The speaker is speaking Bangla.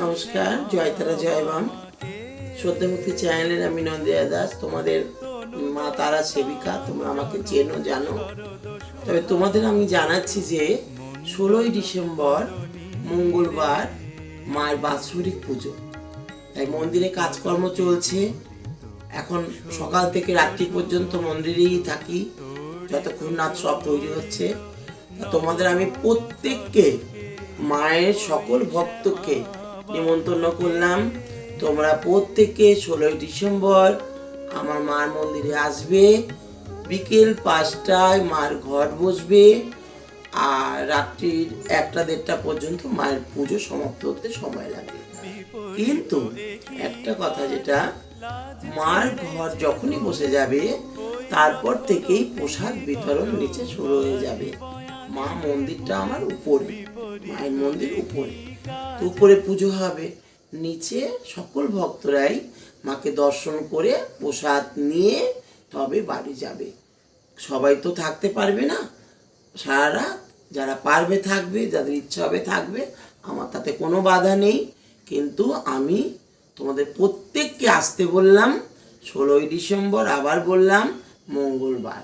নমস্কার, জয় তারা, জয় বাম। সত্যমুক্তি চ্যানেলের আমি নন্দিয়া দাস, তোমাদের মা তারা সেবিকা, তোমরা আমাকে চেনো, জানো। তবে তোমাদের আমি জানাচ্ছি যে, ষোলোই ডিসেম্বর, মঙ্গলবার, মায়ের বাৎসরিক পুজো। তাই মন্দিরে কাজকর্ম চলছে। এখন সকাল থেকে রাত্রি পর্যন্ত মন্দিরেই থাকি, যতক্ষণ না সব তৈরি হচ্ছে। তোমাদের আমি প্রত্যেককে, মায়ের সকল ভক্তকে নিমন্ত্রণ করলাম। তোমরা প্রত্যেকে ষোলোই ডিসেম্বর আমার মার মন্দিরে আসবে। বিকেল পাঁচটায় মার ঘট বসবে। আর রাত্রির একটা দেড়টা পর্যন্ত মায়ের পুজো সমাপ্ত হতে সময় লাগে। কিন্তু একটা কথা যেটা, মার ঘর যখনই বসে যাবে, তারপর থেকেই প্রসাদ বিতরণ নিচে শুরু হয়ে যাবে। মা মন্দিরটা আমার উপরে, মায়ের মন্দির উপরে। তো উপরে পুজো হবে, নিচে সকল ভক্তরাই মাকে দর্শন করে প্রসাদ নিয়ে তবে বাড়ি যাবে। সবাই তো থাকতে পারবে না, সারা রাত যারা পারবে থাকবে, যাদের ইচ্ছা হবে থাকবে, আমার তাতে কোনো বাধা নেই। কিন্তু আমি তোমাদের প্রত্যেককে আসতে বললাম, ষোলোই ডিসেম্বর আবার বললাম, মঙ্গলবার।